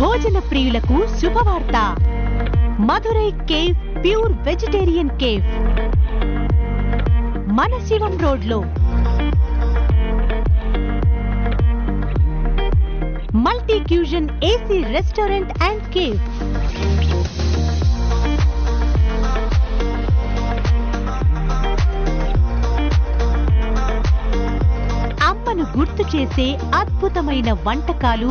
భోజన ప్రియులకు శుభవార్త. Madurai cafe pure vegetarian cafe మన శివం రోడ్లో. Multi cuisine AC restaurant and cafe అమ్మను గుర్తు చేసే అద్భుతమైన వంటకాలు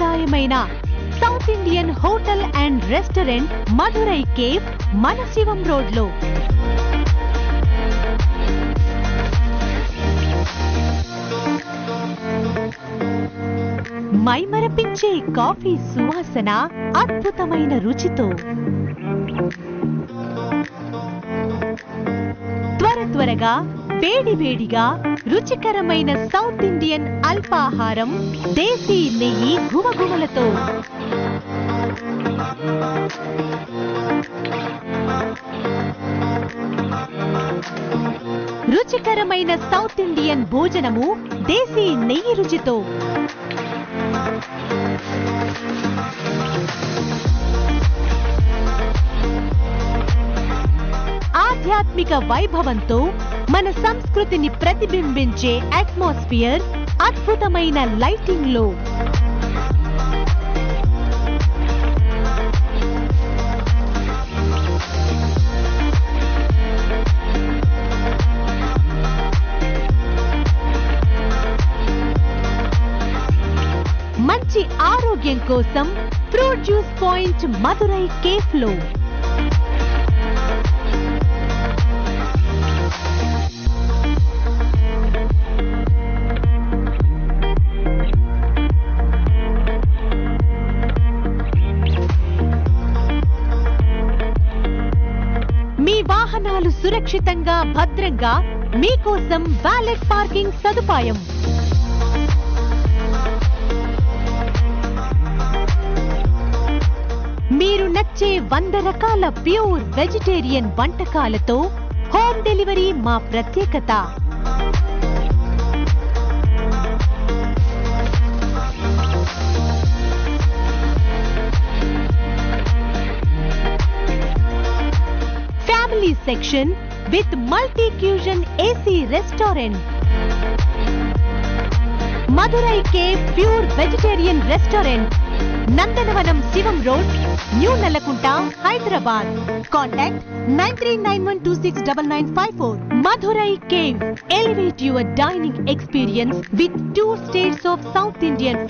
సాంప్రదాయమైన south Indian hotel and restaurant Madurai cafe మన శివం రోడ్లో. మైమరపించే కాఫీ సువాసన అద్భుతమైన రుచితో. త్వర త్వరగా వేడి వేడిగా రుచికరమైన సౌత్ ఇండియన్ అల్పాహారం దేశీ నెయ్యి గుమగుమలతో. రుచికరమైన సౌత్ ఇండియన్ భోజనము దేశీ నెయ్యి రుచితో. ఆధ్యాత్మిక వైభవంతో మన సంస్కృతిని ప్రతిబింబించే అట్మాస్ఫియర్ అద్భుతమైన లైటింగ్లో మంచి ఆరోగ్యం కోసం ఫ్రూట్ జ్యూస్ పాయింట్ మధురై కేఫ్లో. వాహనాలు సురక్షితంగా భద్రంగా మీకోసం వ్యాలెట్ పార్కింగ్ సదుపాయం. మీరు నచ్చే వంద రకాల ప్యూర్ వెజిటేరియన్ వంటకాలతో హోమ్ డెలివరీ మా ప్రత్యేకత. Family section with multi cuisine AC restaurant Madurai cafe pure vegetarian restaurant Nandanavanam Shivam road new Nallakunta Hyderabad contact nine three nine one two six double nine five four Madurai cafe elevate your dining experience with two states of south Indian